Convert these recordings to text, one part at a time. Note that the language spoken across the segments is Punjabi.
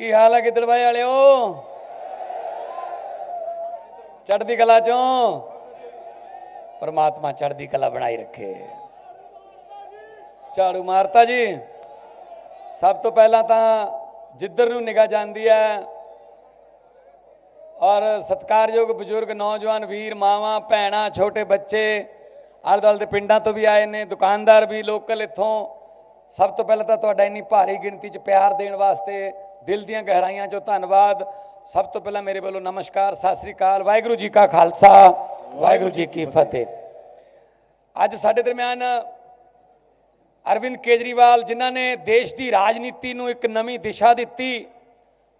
ਕੀ ਹਾਲ ਹੈ ਗਿੱਦੜਬਾਈ ਵਾਲਿਓ? ਚੜ੍ਹਦੀ ਕਲਾ ਚੋਂ? ਪਰਮਾਤਮਾ ਚੜ੍ਹਦੀ ਕਲਾ ਬਣਾਈ ਰੱਖੇ। ਝਾੜੂ ਮਾਰਤਾ ਜੀ। ਸਭ ਤੋਂ ਪਹਿਲਾਂ ਤਾਂ ਜਿੱਧਰ ਨੂੰ ਨਿਗਾਹ ਜਾਂਦੀ ਹੈ ਔਰ ਸਤਿਕਾਰਯੋਗ ਬਜ਼ੁਰਗ, ਨੌਜਵਾਨ, ਵੀਰ, ਮਾਵਾਂ, ਭੈਣਾਂ, ਛੋਟੇ ਬੱਚੇ, ਆਲੇ ਦੁਆਲੇ ਦੇ ਪਿੰਡਾਂ ਤੋਂ ਵੀ ਆਏ ਨੇ, ਦੁਕਾਨਦਾਰ ਵੀ, ਲੋਕਲ ਇੱਥੋਂ ਸਭ ਤੋਂ ਪਹਿਲਾਂ ਤਾਂ ਤੁਹਾਡਾ ਇੰਨੀ ਭਾਰੀ ਗਿਣਤੀ 'ਚ ਪਿਆਰ ਦੇਣ ਵਾਸਤੇ ਦਿਲ ਦੀਆਂ ਗਹਿਰਾਈਆਂ 'ਚੋਂ ਧੰਨਵਾਦ। ਸਭ ਤੋਂ ਪਹਿਲਾਂ ਮੇਰੇ ਵੱਲੋਂ ਨਮਸਕਾਰ, ਸਤਿ ਸ੍ਰੀ ਅਕਾਲ, ਵਾਹਿਗੁਰੂ ਜੀ ਕਾ ਖਾਲਸਾ, ਵਾਹਿਗੁਰੂ ਜੀ ਕੀ ਫਤਿਹ। ਅੱਜ ਸਾਡੇ ਦਰਮਿਆਨ ਅਰਵਿੰਦ ਕੇਜਰੀਵਾਲ, ਜਿਨ੍ਹਾਂ ਨੇ ਦੇਸ਼ ਦੀ ਰਾਜਨੀਤੀ ਨੂੰ ਇੱਕ ਨਵੀਂ ਦਿਸ਼ਾ ਦਿੱਤੀ,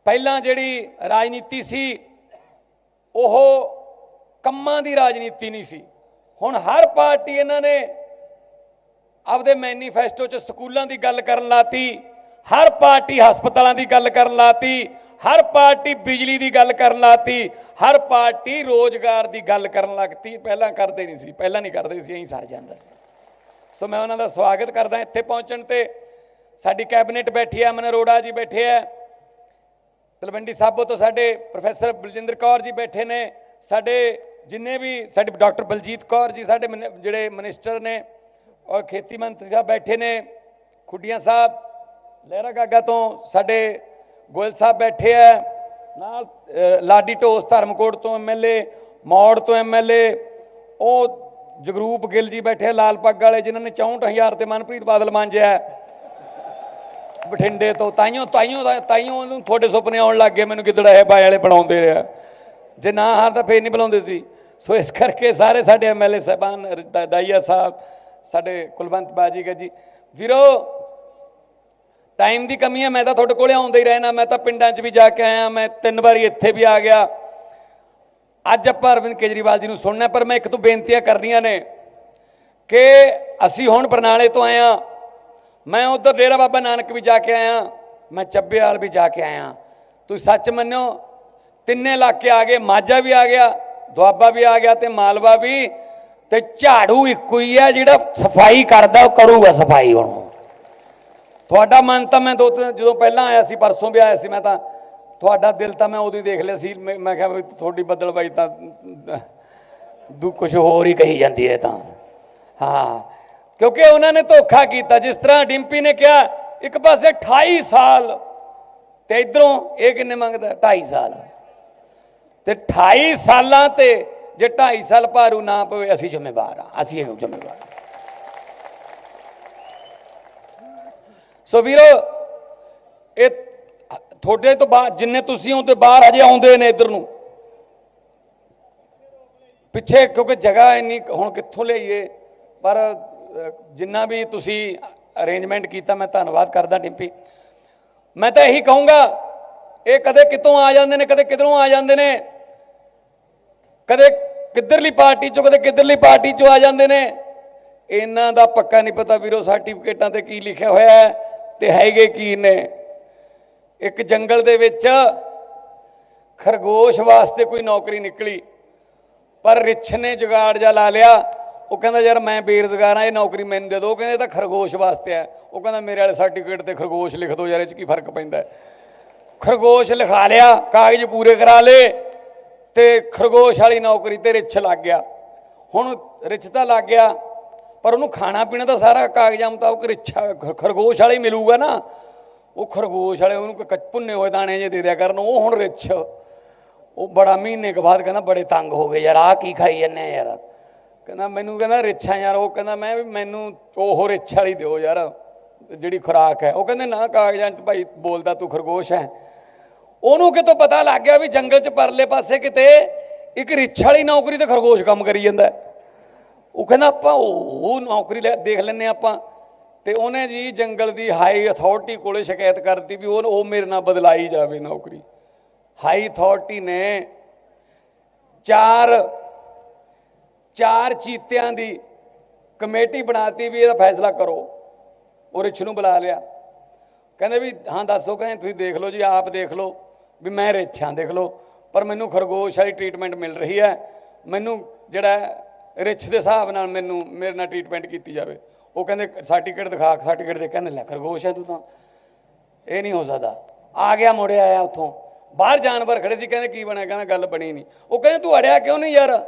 ਪਹਿਲਾਂ ਜਿਹੜੀ ਰਾਜਨੀਤੀ ਸੀ, ਉਹ ਕੰਮਾਂ ਦੀ ਰਾਜਨੀਤੀ ਨਹੀਂ ਸੀ। ਹੁਣ ਹਰ ਪਾਰਟੀ ਇਹਨਾਂ ਨੇ ਆਪਦੇ ਮੈਨੀਫੈਸਟੋ 'ਚ ਸਕੂਲਾਂ ਦੀ ਗੱਲ ਕਰਨ ਲਾਤੀ, ਹਰ ਪਾਰਟੀ ਹਸਪਤਾਲਾਂ ਦੀ ਗੱਲ ਕਰਨ ਲਾਤੀ, ਹਰ ਪਾਰਟੀ ਬਿਜਲੀ ਦੀ ਗੱਲ ਕਰਨ ਲਾਤੀ, ਹਰ ਪਾਰਟੀ ਰੋਜ਼ਗਾਰ ਦੀ ਗੱਲ ਕਰਨ ਲੱਗਤੀ ਪਹਿਲਾਂ ਕਰਦੇ ਨਹੀਂ ਸੀ, ਪਹਿਲਾਂ ਨਹੀਂ ਕਰਦੇ ਸੀ, ਐਂ ਸਰ ਜਾਂਦਾ ਸੀ। ਸੋ ਮੈਂ ਉਹਨਾਂ ਦਾ ਸਵਾਗਤ ਕਰਦਾ ਇੱਥੇ ਪਹੁੰਚਣ ਤੇ। ਸਾਡੀ ਕੈਬਨਿਟ ਬੈਠੀ ਹੈ, ਅਮਨ ਅਰੋੜਾ ਜੀ ਬੈਠੇ ਹੈ। ਤਲਵੰਡੀ ਸਾਬੋ ਤੋਂ ਸਾਡੇ ਪ੍ਰੋਫੈਸਰ ਬਲਜਿੰਦਰ ਕੌਰ ਜੀ ਬੈਠੇ ਨੇ। ਸਾਡੇ ਜਿੰਨੇ ਵੀ, ਸਾਡੇ ਡਾਕਟਰ ਬਲਜੀਤ ਕੌਰ ਜੀ, ਸਾਡੇ ਮਨ- ਜਿਹੜੇ ਮਿਨਿਸਟਰ ਨੇ ਔਰ ਖੇਤੀ ਮੰਤਰੀ ਸਾਹਿਬ ਬੈਠੇ ਨੇ ਖੁੱਡੀਆਂ ਸਾਹਿਬ ਲਹਿਰਾ ਗਾਗਾ ਤੋਂ ਸਾਡੇ ਗੋਇਲ ਸਾਹਿਬ ਬੈਠੇ ਆ ਨਾਲ ਲਾਡੀ ਢੋਸ ਧਰਮਕੋਟ ਤੋਂ ਐਮਐਲਏ ਮੌੜ ਤੋਂ ਐਮਐਲਏ ਉਹ ਜਗਰੂਪ ਗਿੱਲ ਜੀ ਬੈਠੇ ਆ, ਲਾਲ ਪੱਗ ਵਾਲੇ ਜਿਨ੍ਹਾਂ ਨੇ 64000 ਤੇ ਮਨਪ੍ਰੀਤ ਬਾਦਲ ਮਾਂਜਿਆ ਬਠਿੰਡੇ ਤੋਂ ਤਾਈਓ ਤਾਈਓ ਦਾ- ਤਾਈਓ ਉਹਨੂੰ ਤੁਹਾਡੇ ਸੁਪਨੇ ਆਉਣ ਲੱਗ ਗਏ ਮੈਨੂੰ ਕਿਦੜਾ ਹੈ ਬਾਈ ਵਾਲੇ ਬਣਾਉਂਦੇ ਰਿਹਾ। ਜੇ ਨਾ ਹਾਰ ਤਾਂ ਫੇਰ ਨਹੀਂ ਬੁਲਾਉਂਦੇ ਸੀ। ਸੋ ਇਸ ਕਰਕੇ ਸਾਰੇ ਸਾਡੇ ਐਮਐਲਏ ਸਾਹਿਬਾਨ ਦਾਈਆ ਸਾਹਿਬ ਸਾਡੇ ਕੁਲਵੰਤ ਬਾਜੀਗਾ ਜੀ, ਵੀਰੋ ਟਾਈਮ ਦੀ ਕਮੀ ਹੈ, ਮੈਂ ਤਾਂ ਤੁਹਾਡੇ ਕੋਲੇ ਆਉਂਦਾ ਹੀ ਰਹਿਣਾ, ਮੈਂ ਤਾਂ ਪਿੰਡਾਂ 'ਚ ਵੀ ਜਾ ਕੇ ਆਇਆ, ਮੈਂ ਤਿੰਨ ਵਾਰੀ ਇੱਥੇ ਵੀ ਆ ਗਿਆ। ਅੱਜ ਆਪਾਂ ਅਰਵਿੰਦ ਕੇਜਰੀਵਾਲ ਜੀ ਨੂੰ ਸੁਣਨਾ ਪਰ ਮੈਂ ਇੱਕ ਤੋਂ ਬੇਨਤੀਆਂ ਕਰਨੀਆਂ ਨੇ ਕਿ ਅਸੀਂ ਹੁਣ ਬਰਨਾਲੇ ਤੋਂ ਆਏ ਹਾਂ, ਮੈਂ ਉਧਰ ਡੇਰਾ ਬਾਬਾ ਨਾਨਕ ਵੀ ਜਾ ਕੇ ਆਇਆ, ਮੈਂ ਚੱਬੇਵਾਲ ਵੀ ਜਾ ਕੇ ਆਇਆ। ਤੁਸੀਂ ਸੱਚ ਮੰਨਿਓ, ਤਿੰਨੇ ਇਲਾਕੇ ਆ ਗਏ, ਮਾਝਾ ਵੀ ਆ ਗਿਆ, ਦੁਆਬਾ ਵੀ ਆ ਗਿਆ ਤੇ ਮਾਲਵਾ ਵੀ ਤੇ ਝਾੜੂ ਇੱਕੋ ਹੀ ਹੈ ਜਿਹੜਾ ਸਫ਼ਾਈ ਕਰਦਾ, ਉਹ ਕਰੂਗਾ ਸਫ਼ਾਈ ਹੁਣ। ਤੁਹਾਡਾ ਮਨ ਤਾਂ ਮੈਂ ਦੋ ਤਿੰਨ, ਜਦੋਂ ਪਹਿਲਾਂ ਆਇਆ ਸੀ, ਪਰਸੋਂ ਵੀ ਆਇਆ ਸੀ, ਮੈਂ ਤਾਂ ਤੁਹਾਡਾ ਦਿਲ ਤਾਂ ਮੈਂ ਉਦੋਂ ਹੀ ਦੇਖ ਲਿਆ ਸੀ, ਮੈਂ ਮੈਂ ਕਿਹਾ ਵੀ ਤੁਹਾਡੀ ਬੱਦਲਬਾਈ ਤਾਂ, ਦੂ ਕੁਝ ਹੋਰ ਹੀ ਕਹੀ ਜਾਂਦੀ ਹੈ ਤਾਂ। ਹਾਂ, ਕਿਉਂਕਿ ਉਹਨਾਂ ਨੇ ਧੋਖਾ ਕੀਤਾ, ਜਿਸ ਤਰ੍ਹਾਂ ਡਿੰਪੀ ਨੇ ਕਿਹਾ, ਇੱਕ ਪਾਸੇ 28 ਸਾਲ, ਤੇ ਇਧਰੋਂ ਇਹ ਕਿੰਨੇ ਮੰਗਦਾ? 2.5 ਸਾਲ। ਤੇ 28 ਸਾਲਾਂ ਤੇ ਜੇ 2.5 ਸਾਲ ਭਾਰੂ ਨਾ ਪਵੇ, ਅਸੀਂ ਜ਼ਿੰਮੇਵਾਰ ਆ ਅਸੀਂ ਇਹ ਜ਼ਿੰਮੇਵਾਰ ਸੋ ਵੀਰੋ, ਇਹ ਤੁਹਾਡੇ ਤੋਂ ਬਾਅਦ, ਜਿੰਨੇ ਤੁਸੀਂ ਹੋ, ਤੇ ਬਾਹਰ ਹਜੇ ਆਉਂਦੇ ਨੇ ਇੱਧਰ ਨੂੰ। ਪਿੱਛੇ, ਕਿਉਂਕਿ ਜਗ੍ਹਾ ਇੰਨੀ ਹੁਣ ਕਿੱਥੋਂ ਲਈਏ, ਪਰ ਜਿੰਨਾ ਵੀ ਤੁਸੀਂ ਅਰੇਂਜਮੈਂਟ ਕੀਤਾ, ਮੈਂ ਧੰਨਵਾਦ ਕਰਦਾ, ਡਿੰਪੀ। ਮੈਂ ਤਾਂ ਇਹੀ ਕਹੂੰਗਾ, ਇਹ ਕਦੇ ਕਿਤੋਂ ਆ ਜਾਂਦੇ ਨੇ, ਕਦੇ ਕਿਧਰੋਂ ਆ ਜਾਂਦੇ ਨੇ। ਕਦੇ ਕਿੱਧਰਲੀ ਪਾਰਟੀ ਚੋਂ ਕਦੇ ਕਿੱਧਰਲੀ ਪਾਰਟੀ ਚੋਂ ਆ ਜਾਂਦੇ ਨੇ? ਇਹਨਾਂ ਦਾ ਪੱਕਾ ਨਹੀਂ ਪਤਾ ਵੀਰੋ ਸਰਟੀਫਿਕੇਟਾਂ ਤੇ ਕੀ ਲਿਖਿਆ ਹੋਇਆ ਹੈ ਤੇ ਹੈਗੇ ਕੀ ਨੇ। ਇੱਕ ਜੰਗਲ ਦੇ ਵਿੱਚ ਖਰਗੋਸ਼ ਵਾਸਤੇ ਕੋਈ ਨੌਕਰੀ ਨਿਕਲੀ, ਪਰ ਰਿੱਛ ਨੇ ਜੁਗਾੜ ਜਾ ਲਾ ਲਿਆ। ਉਹ ਕਹਿੰਦਾ, ਯਾਰ ਮੈਂ ਬੇਰੁਜ਼ਗਾਰ ਆ ਇਹ ਨੌਕਰੀ ਮੈਨੂੰ ਦੇ ਦਿਓ। ਉਹ ਕਹਿੰਦੇ, ਇਹ ਤਾਂ ਖਰਗੋਸ਼ ਵਾਸਤੇ ਆ ਉਹ ਕਹਿੰਦਾ, ਮੇਰੇ ਵਾਲੇ ਸਰਟੀਫਿਕੇਟ ਤੇ ਖਰਗੋਸ਼ ਲਿਖ ਦਿਓ ਯਾਰ, ਇਹ ਚ ਕੀ ਫ਼ਰਕ ਪੈਂਦਾ ਖਰਗੋਸ਼ ਲਿਖਾ ਲਿਆ, ਕਾਗਜ਼ ਪੂਰੇ ਕਰਾ ਲੇ ਤੇ ਖਰਗੋਸ਼ ਵਾਲੀ ਨੌਕਰੀ ਤੇ ਰਿੱਛ ਲੱਗ ਗਿਆ। ਹੁਣ ਰਿੱਛ ਤਾਂ ਲੱਗ ਗਿਆ, ਪਰ ਉਹਨੂੰ ਖਾਣਾ ਪੀਣਾ ਤਾਂ ਸਾਰਾ ਕਾਗਜ਼ਾਂ ਮੁਤਾਬਕ ਰਿੱਛਾ ਖਰਗੋਸ਼ ਵਾਲਾ ਹੀ ਮਿਲੂਗਾ ਨਾ। ਉਹ ਖਰਗੋਸ਼ ਵਾਲੇ ਉਹਨੂੰ ਕੋਈ ਭੁੰਨੇ ਹੋਏ ਦਾਣੇ ਜੇ ਦੇ ਦਿਆ ਕਰਨ, ਉਹ ਹੁਣ ਰਿੱਛ। ਉਹ ਬੜਾ ਮਹੀਨੇ ਕੁ ਬਾਅਦ ਕਹਿੰਦਾ ਬੜੇ ਤੰਗ ਹੋ ਗਏ ਯਾਰ, ਆਹ ਕੀ ਖਾਈ ਜੰਨੇ ਯਾਰ। ਕਹਿੰਦਾ ਮੈਨੂੰ ਕਹਿੰਦਾ ਰਿੱਛਾ ਯਾਰ, ਉਹ ਕਹਿੰਦਾ ਮੈਂ ਵੀ ਮੈਨੂੰ ਉਹ ਰਿੱਛ ਵਾਲੀ ਦਿਓ ਯਾਰ, ਜਿਹੜੀ ਖੁਰਾਕ ਹੈ। ਉਹ ਕਹਿੰਦੇ ਨਾ ਕਾਗਜ਼ਾਂ 'ਚ ਭਾਈ ਬੋਲਦਾ ਤੂੰ ਖਰਗੋਸ਼ ਹੈ। ਉਹਨੂੰ ਕਿਤੋਂ ਪਤਾ ਲੱਗ ਗਿਆ ਵੀ ਜੰਗਲ 'ਚ ਪਰਲੇ ਪਾਸੇ ਕਿਤੇ ਇੱਕ ਰਿੱਛ ਵਾਲੀ ਨੌਕਰੀ ਤੇ ਖਰਗੋਸ਼ ਕੰਮ ਕਰੀ ਜਾਂਦਾ ਉਹ ਕਹਿੰਦਾ ਆਪਾਂ ਉਹ ਨੌਕਰੀ ਲੈ- ਦੇਖ ਲੈਨੇ ਆਪਾਂ। ਤੇ ਉਹਨੇ ਜੀ ਜੰਗਲ ਦੀ ਹਾਈ ਅਥਾਰਟੀ ਕੋਲੇ ਸ਼ਿਕਾਇਤ ਕਰਤੀ ਵੀ ਉਹ ਉਹ ਮੇਰੇ ਨਾਲ ਬਦਲਾਈ ਜਾਵੇ ਨੌਕਰੀ। ਹਾਈ ਅਥਾਰਟੀ ਨੇ ਚਾਰ ਚਾਰ ਚੀਤਿਆਂ ਦੀ ਕਮੇਟੀ ਬਣਾਤੀ ਵੀ ਇਹਦਾ ਫੈਸਲਾ ਕਰੋ। ਉਹ ਰਿਛ ਨੂੰ ਬੁਲਾ ਲਿਆ। ਕਹਿੰਦੇ ਵੀ ਹਾਂ, ਦੱਸੋ, ਕਹਿੰਦੇ ਤੁਸੀਂ ਦੇਖ ਲਓ ਜੀ, ਆਪ ਦੇਖ ਲਓ। ਵੀ ਮੈਂ ਰਿਛ ਹਾਂ ਦੇਖ ਲਓ ਪਰ ਮੈਨੂੰ ਖਰਗੋਸ਼ ਵਾਲੀ ਟ੍ਰੀਟਮੈਂਟ ਮਿਲ ਰਹੀ ਹੈ। ਮੈਨੂੰ ਜਿਹੜਾ ਹੈ, ਰਿਛ ਦੇ ਹਿਸਾਬ ਨਾਲ ਮੈਨੂੰ ਮੇਰੇ ਨਾਲ ਟ੍ਰੀਟਮੈਂਟ ਕੀਤੀ ਜਾਵੇ। ਉਹ ਕਹਿੰਦੇ ਸਰਟੀਫਿਕੇਟ ਦਿਖਾ ਸਰਟੀਫਿਕੇਟ ਦੇ ਕਹਿੰਦੇ ਲੈ ਖਰਗੋਸ਼ ਹੈ ਤੂੰ ਤਾਂ। ਇਹ ਨਹੀਂ ਹੋ ਸਕਦਾ। ਆ ਗਿਆ ਮੁੜਿਆ ਆਇਆ ਉੱਥੋਂ। ਬਾਹਰ ਜਾਨਵਰ ਖੜੇ ਸੀ ਕਹਿੰਦੇ ਕੀ ਬਣਿਆ? ਕਹਿੰਦਾ ਗੱਲ ਬਣੀ ਨਹੀਂ। ਉਹ ਕਹਿੰਦੇ ਤੂੰ ਅੜਿਆ ਕਿਉਂ ਨਹੀਂ ਯਾਰ?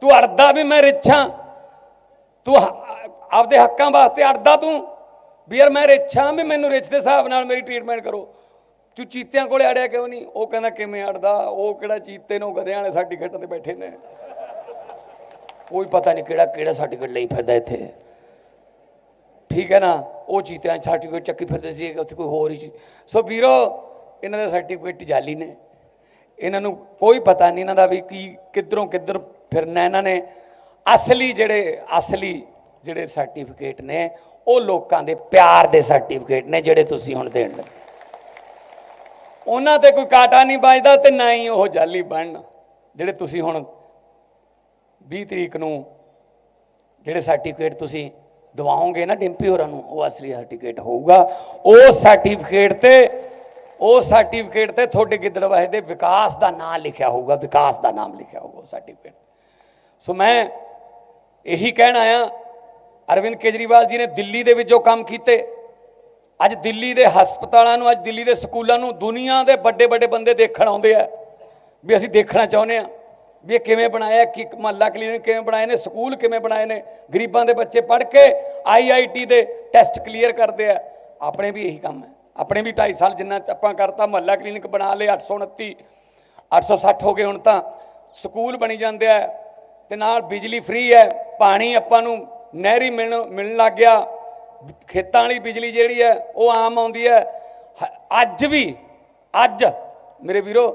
ਤੂੰ ਅੜਦਾ ਵੀ ਮੈਂ ਰਿੱਛਾਂ। ਤੂੰ ਹ- ਆਪਦੇ ਹੱਕਾਂ ਵਾਸਤੇ ਅੜਦਾ ਤੂੰ। ਵੀ ਯਾਰ ਮੈਂ ਰਿੱਛਾਂ ਵੀ ਮੈਨੂੰ ਰਿੱਛ ਦੇ ਹਿਸਾਬ ਨਾਲ ਮੇਰੀ ਟ੍ਰੀਟਮੈਂਟ ਕਰੋ। ਤੂੰ ਚੀਤਿਆਂ ਕੋਲੇ ਅੜਿਆ ਕਿਉਂ ਨਹੀਂ? ਉਹ ਕਹਿੰਦਾ, ਕਿਵੇਂ ਅੜਦਾ? ਉਹ ਕਿਹੜਾ ਚੀਤੇ ਨੂੰ ਗਧਿਆਂ ਵਾਲੇ ਸਰਟੀਫਿਕੇਟ ਤੇ ਬੈਠੇ ਨੇ? ਕੋਈ ਪਤਾ ਨਹੀਂ ਕਿਹੜਾ ਕਿਹੜਾ ਸਰਟੀਫਿਕੇਟ ਲਈ ਫਿਰਦਾ ਇੱਥੇ। ਠੀਕ ਹੈ ਨਾ? ਉਹ ਚੀਤਿਆਂ ਸਰਟੀਫਿਕੇਟ ਚੱਕੀ ਫਿਰਦੇ ਸੀ, ਉੱਥੇ ਕੋਈ ਹੋਰ ਹੀ ਚੀਜ਼ ਸੋ ਵੀਰੋ, ਇਹਨਾਂ ਦੇ ਸਰਟੀਫਿਕੇਟ ਜਾਲੀ ਨੇ। ਇਹਨਾਂ ਨੂੰ ਕੋਈ ਪਤਾ ਨਹੀਂ ਇਹਨਾਂ ਦਾ ਵੀ ਕੀ, ਕਿੱਧਰੋਂ ਕਿੱਧਰ ਫਿਰਨਾ ਇਹਨਾਂ ਨੇ। ਅਸਲੀ ਜਿਹੜੇ ਅਸਲੀ ਜਿਹੜੇ ਸਰਟੀਫਿਕੇਟ ਨੇ, ਉਹ ਲੋਕਾਂ ਦੇ ਪਿਆਰ ਦੇ ਸਰਟੀਫਿਕੇਟ ਨੇ, ਜਿਹੜੇ ਤੁਸੀਂ ਹੁਣ ਦੇਣ ਲੱਗੇ। ਉਹਨਾਂ ਤੇ ਕੋਈ ਕਾਟਾ ਨਹੀਂ ਵੱਜਦਾ ਤੇ ਨਾ ਹੀ ਉਹ ਜਾਲੀ ਬਣਨ। ਜਿਹੜੇ ਤੁਸੀਂ ਹੁਣ 20 ਤਰੀਕ ਨੂੰ ਜਿਹੜੇ ਸਰਟੀਫਿਕੇਟ ਤੁਸੀਂ ਦਵਾਓਗੇ ਨਾ ਡਿੰਪੀ ਹੋਰਾਂ ਨੂੰ, ਉਹ ਅਸਲੀ ਸਰਟੀਫਿਕੇਟ ਹੋਊਗਾ। ਉਹ ਸਰਟੀਫਿਕੇਟ ਤੇ, ਉਹ ਸਰਟੀਫਿਕੇਟ ਤੇ ਤੁਹਾਡੇ ਗਿੱਦੜਵਾਹੇ ਦੇ ਵਿਕਾਸ ਦਾ ਨਾਮ ਲਿਖਿਆ ਹੋਊਗਾ, ਵਿਕਾਸ ਦਾ ਨਾਮ ਲਿਖਿਆ ਹੋਊਗਾ ਉਹ ਸਰਟੀਫਿਕੇਟ ਸੋ ਮੈਂ ਇਹੀ ਕਹਿਣ ਆਇਆ, ਅਰਵਿੰਦ ਕੇਜਰੀਵਾਲ ਜੀ ਨੇ ਦਿੱਲੀ ਦੇ ਵਿੱਚ ਜੋ ਕੰਮ ਕੀਤੇ ਅੱਜ ਦਿੱਲੀ ਦੇ ਹਸਪਤਾਲਾਂ ਨੂੰ, ਅੱਜ ਦਿੱਲੀ ਦੇ ਸਕੂਲਾਂ ਨੂੰ ਦੁਨੀਆ ਦੇ ਵੱਡੇ ਵੱਡੇ ਬੰਦੇ ਦੇਖਣ ਆਉਂਦੇ ਆ ਵੀ ਅਸੀਂ ਦੇਖਣਾ ਚਾਹੁੰਦੇ ਆ ਵੀ ਇਹ ਕਿਵੇਂ ਬਣਾਇਆ, ਕਿ ਮਹੱਲਾ ਕਲੀਨਿਕ ਕਿਵੇਂ ਬਣਾਏ ਨੇ, ਸਕੂਲ ਕਿਵੇਂ ਬਣਾਏ ਨੇ, ਗਰੀਬਾਂ ਦੇ ਬੱਚੇ ਪੜ੍ਹ ਕੇ ਆਈਆਈਟੀ ਦੇ ਟੈਸਟ ਕਲੀਅਰ ਕਰਦੇ ਆ। ਆਪਣੇ ਵੀ ਇਹੀ ਕੰਮ ਹੈ। ਆਪਣੇ ਵੀ 2.5 ਸਾਲ ਜਿੰਨਾ ਆਪਾਂ ਕਰਤਾ, ਮਹੱਲਾ ਕਲੀਨਿਕ ਬਣਾ ਲਏ 829 860 ਹੋ ਗਏ ਹੁਣ ਤਾਂ। ਸਕੂਲ ਬਣੀ ਜਾਂਦੇ ਆ ਤੇ ਨਾਲ ਬਿਜਲੀ ਫ੍ਰੀ ਹੈ, ਪਾਣੀ ਆਪਾਂ ਨੂੰ ਨਹਿਰੀ ਮਿਲਣ ਮਿਲਣ ਲੱਗ ਗਿਆ। ਖੇਤਾਂ ਵਾਲੀ ਬਿਜਲੀ ਜਿਹੜੀ ਹੈ, ਉਹ ਆਮ ਆਉਂਦੀ ਹੈ। ਅੱਜ ਵੀ, ਅੱਜ, ਮੇਰੇ ਵੀਰੋ,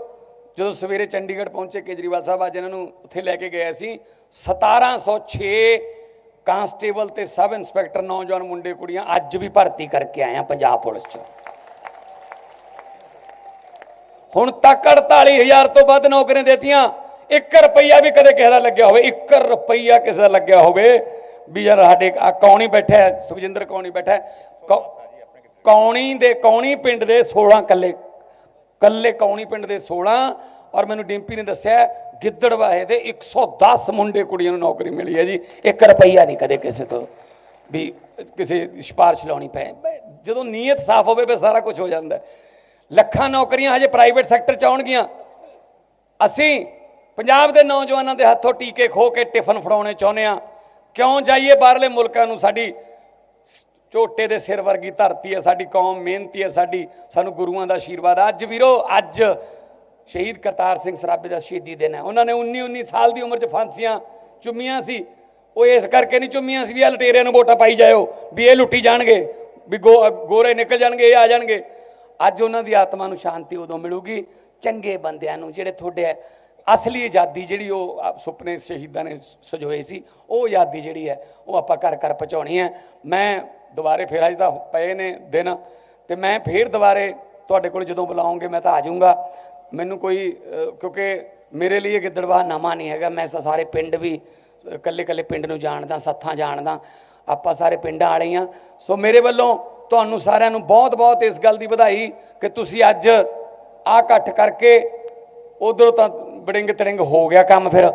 ਜਦੋਂ ਸਵੇਰੇ ਚੰਡੀਗੜ੍ਹ ਪਹੁੰਚੇ, ਕੇਜਰੀਵਾਲ ਸਾਹਿਬ ਅੱਜ ਇਹਨਾਂ ਨੂੰ ਉੱਥੇ ਲੈ ਕੇ ਗਏ ਸੀ 1706 ਕਾਂਸਟੇਬਲ ਤੇ ਸਬ ਇੰਸਪੈਕਟਰ ਨੌਜਵਾਨ ਮੁੰਡੇ ਕੁੜੀਆਂ ਅੱਜ ਵੀ ਭਰਤੀ ਕਰਕੇ ਆਏ ਆ ਪੰਜਾਬ ਪੁਲਿਸ 'ਚ। ਹੁਣ ਤੱਕ 48000 ਤੋਂ ਵੱਧ ਨੌਕਰੀਆਂ ਦਿੱਤੀਆਂ। 1 ਰੁਪਈਆ ਵੀ ਕਦੇ ਕਿਸੇ ਦਾ ਲੱਗਿਆ ਹੋਵੇ 1 ਰੁਪਈਆ ਕਿਸੇ ਦਾ ਲੱਗਿਆ ਹੋਵੇ। ਵੀ ਯਾਰ ਸਾਡੇ ਆ ਕੌਣੀ ਬੈਠਾ ਸੁਖਜਿੰਦਰ ਕੌਣੀ ਬੈਠਾ ਕੌਣੀ ਦੇ ਕੌਣੀ ਪਿੰਡ ਦੇ 16 ਕੱਲੇ ਕੱਲੇ ਕੌਣੀ ਪਿੰਡ ਦੇ 16 ਔਰ ਮੈਨੂੰ ਡਿੰਪੀ ਨੇ ਦੱਸਿਆ ਗਿੱਦੜਵਾਹੇ ਦੇ 110 ਮੁੰਡੇ ਕੁੜੀਆਂ ਨੂੰ ਨੌਕਰੀ ਮਿਲੀ ਹੈ ਜੀ। 1 ਰੁਪਈਆ ਨਹੀਂ ਕਦੇ ਕਿਸੇ ਤੋਂ ਵੀ ਕਿਸੇ ਸਿਫਾਰਿਸ਼ ਲਾਉਣੀ ਪਏ। ਜਦੋਂ ਨੀਅਤ ਸਾਫ਼ ਹੋਵੇ ਫਿਰ ਸਾਰਾ ਕੁਝ ਹੋ ਜਾਂਦਾ। ਲੱਖਾਂ ਨੌਕਰੀਆਂ ਹਜੇ ਪ੍ਰਾਈਵੇਟ ਸੈਕਟਰ ਚ ਆਉਣਗੀਆਂ। ਅਸੀਂ ਪੰਜਾਬ ਦੇ ਨੌਜਵਾਨਾਂ ਦੇ ਹੱਥੋਂ ਟੀਕੇ ਖੋ ਕੇ ਟਿਫਨ ਫੜਾਉਣੇ ਚਾਹੁੰਦੇ ਆ ਕਿਉਂ ਜਾਈਏ ਬਾਹਰਲੇ ਮੁਲਕਾਂ ਨੂੰ? ਸਾਡੀ ਝੋਟੇ ਦੇ ਸਿਰ ਵਰਗੀ ਧਰਤੀ ਹੈ, ਸਾਡੀ ਕੌਮ ਮਿਹਨਤੀ ਹੈ, ਸਾਡੀ, ਸਾਨੂੰ ਗੁਰੂਆਂ ਦਾ ਆਸ਼ੀਰਵਾਦ ਅੱਜ ਵੀਰੋ, ਅੱਜ ਸ਼ਹੀਦ ਕਰਤਾਰ ਸਿੰਘ ਸਰਾਭੇ ਦਾ ਸ਼ਹੀਦੀ ਦਿਨ ਹੈ। ਉਹਨਾਂ ਨੇ 19 19 ਸਾਲ ਦੀ ਉਮਰ 'ਚ ਫਾਂਸੀਆਂ ਚੁੰਮੀਆਂ ਸੀ। ਉਹ ਇਸ ਕਰਕੇ ਨਹੀਂ ਚੁੰਮੀਆਂ ਸੀ ਵੀ ਇਹ ਲਟੇਰਿਆਂ ਨੂੰ ਵੋਟਾਂ ਪਾਈ ਜਾਇਓ, ਵੀ ਇਹ ਲੁੱਟੀ ਜਾਣਗੇ, ਵੀ ਗੋ- ਗੋਰੇ ਨਿਕਲ ਜਾਣਗੇ, ਇਹ ਆ ਜਾਣਗੇ। ਅੱਜ ਉਹਨਾਂ ਦੀ ਆਤਮਾ ਨੂੰ ਸ਼ਾਂਤੀ ਉਦੋਂ ਮਿਲੂਗੀ ਚੰਗੇ ਬੰਦਿਆਂ ਨੂੰ, ਜਿਹੜੇ ਤੁਹਾਡੇ ਅਸਲੀ ਆਜ਼ਾਦੀ ਜਿਹੜੀ ਉਹ ਸੁਪਨੇ ਸ਼ਹੀਦਾਂ ਨੇ ਸਜੋਏ ਸੀ, ਉਹ ਆਜ਼ਾਦੀ ਜਿਹੜੀ ਹੈ, ਉਹ ਆਪਾਂ ਘਰ ਘਰ ਪਹੁੰਚਾਉਣੀ ਹੈ। ਮੈਂ ਦੁਬਾਰੇ ਫੇਰ ਅੱਜ ਦਾ ਪਏ ਨੇ ਦਿਨ ਤੇ ਮੈਂ ਫੇਰ ਦੁਬਾਰੇ ਤੁਹਾਡੇ ਕੋਲ ਜਦੋਂ ਬੁਲਾਉਂਗੇ ਮੈਂ ਤਾਂ ਆ ਜਾਊਂਗਾ। ਮੈਨੂੰ ਕੋਈ ਕਿਉਂਕਿ ਮੇਰੇ ਲਈ ਇਹ ਗਿੱਦੜਵਾਹ ਨਵਾਂ ਨਹੀਂ ਹੈਗਾ। ਮੈਂ ਸਾਰੇ ਪਿੰਡ ਵੀ ਇਕੱਲੇ ਇਕੱਲੇ ਪਿੰਡ ਨੂੰ ਜਾਣਦਾ, ਸੱਥਾਂ ਜਾਣਦਾ। ਆਪਾਂ ਸਾਰੇ ਪਿੰਡਾਂ ਵਾਲੇ ਹੀ ਹਾਂ। ਸੋ ਮੇਰੇ ਵੱਲੋਂ ਤੁਹਾਨੂੰ ਸਾਰਿਆਂ ਨੂੰ ਬਹੁਤ ਬਹੁਤ ਇਸ ਗੱਲ ਦੀ ਵਧਾਈ ਕਿ ਤੁਸੀਂ ਅੱਜ ਆ ਇਕੱਠ ਕਰਕੇ ਉਧਰੋਂ ਤਾਂ ਬੜਿੰਗ ਤੜਿੰਗ ਹੋ ਗਿਆ ਕੰਮ ਫਿਰ।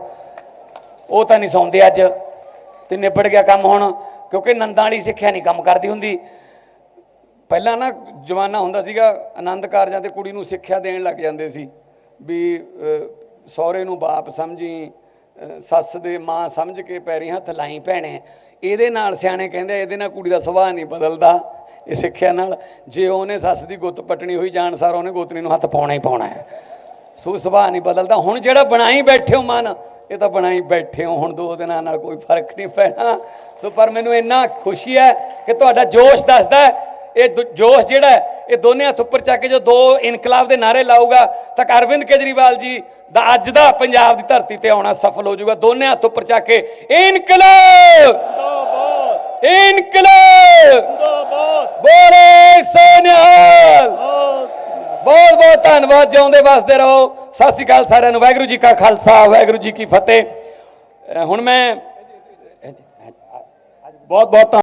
ਉਹ ਤਾਂ ਨਹੀਂ ਸੌਂਦੇ ਅੱਜ। ਤੇ ਨਿਬੜ ਗਿਆ ਕੰਮ ਹੁਣ, ਕਿਉਂਕਿ ਨੰਦਾਂ ਵਾਲੀ ਸਿੱਖਿਆ ਨਹੀਂ ਕੰਮ ਕਰਦੀ ਹੁੰਦੀ। ਪਹਿਲਾਂ ਨਾ ਜਮਾਨਾ ਹੁੰਦਾ ਸੀਗਾ, ਆਨੰਦ ਕਾਰਜਾਂ ਤੇ ਕੁੜੀ ਨੂੰ ਸਿੱਖਿਆ ਦੇਣ ਲੱਗ ਜਾਂਦੇ ਸੀ। ਵੀ ਸਹੁਰੇ ਨੂੰ ਬਾਪ ਸਮਝੀ ਸੱਸ ਦੇ ਮਾਂ ਸਮਝ ਕੇ ਪੈਰੀ ਹੱਥ ਲਾਈ ਭੈਣੇ। ਇਹਦੇ ਨਾਲ ਸਿਆਣੇ ਕਹਿੰਦੇ, ਇਹਦੇ ਨਾਲ ਕੁੜੀ ਦਾ ਸੁਭਾਅ ਨਹੀਂ ਬਦਲਦਾ ਇਹ ਸਿੱਖਿਆ ਨਾਲ। ਜੇ ਉਹਨੇ ਸੱਸ ਦੀ ਗੁੱਤ ਪਟਣੀ ਹੋਈ ਜਾਣ ਸਾਰ ਉਹਨੇ ਗੋਤਨੀ ਨੂੰ ਹੱਥ ਪਾਉਣਾ ਹੀ ਪਾਉਣਾ ਹੈ। ਸੋ ਸੁਭਾਅ ਨਹੀਂ ਬਦਲਦਾ। ਹੁਣ ਜਿਹੜਾ ਬਣਾਈ ਬੈਠੇ ਹੋ ਮਨ ਇਹ ਤਾਂ ਬਣਾਈ ਬੈਠੇ ਹੋ। ਹੁਣ ਦੋ ਦਿਨਾਂ ਨਾਲ ਕੋਈ ਫ਼ਰਕ ਨਹੀਂ ਪੈਣਾ। ਸੋ ਪਰ ਮੈਨੂੰ ਇੰਨਾ ਖੁਸ਼ੀ ਹੈ ਕਿ ਤੁਹਾਡਾ ਜੋਸ਼ ਦੱਸਦਾ ਹੈ। ਇਹ ਜੋਸ਼ ਜਿਹੜਾ ਇਹ ਦੋਨੇ ਹੱਥ ਉੱਪਰ ਚੱਕ ਕੇ ਜੋ ਦੋ ਇਨਕਲਾਬ ਦੇ ਨਾਰੇ ਲਾਊਗਾ ਤਾਂ ਅਰਵਿੰਦ ਕੇਜਰੀਵਾਲ ਜੀ ਦਾ ਅੱਜ ਦਾ ਪੰਜਾਬ ਦੀ ਧਰਤੀ ਤੇ ਆਉਣਾ ਸਫਲ ਹੋ ਜਾਊਗਾ। ਦੋਨੇ ਹੱਥ ਉੱਪਰ ਚੱਕ ਕੇ ਇਨਕਲਾਬ! ਜਿੰਦਾਬਾਦ। ਇਨਕਲਾਬ! ਜਿੰਦਾਬਾਦ। ਬੋਲੇ ਸੋਨਿਹਾਲ! ਬਹੁਤ ਬਹੁਤ ਧੰਨਵਾਦ, ਜਿਉਂਦੇ ਵਸਦੇ ਰਹੋ। ਸਤਿ ਸ੍ਰੀ ਅਕਾਲ ਸਾਰਿਆਂ ਨੂੰ। ਵਾਹਿਗੁਰੂ ਜੀ ਕਾ ਖਾਲਸਾ, ਵਾਹਿਗੁਰੂ ਜੀ ਕੀ ਫਤਿਹ। ਹੁਣ ਮੈਂ ਬਹੁਤ ਬਹੁਤ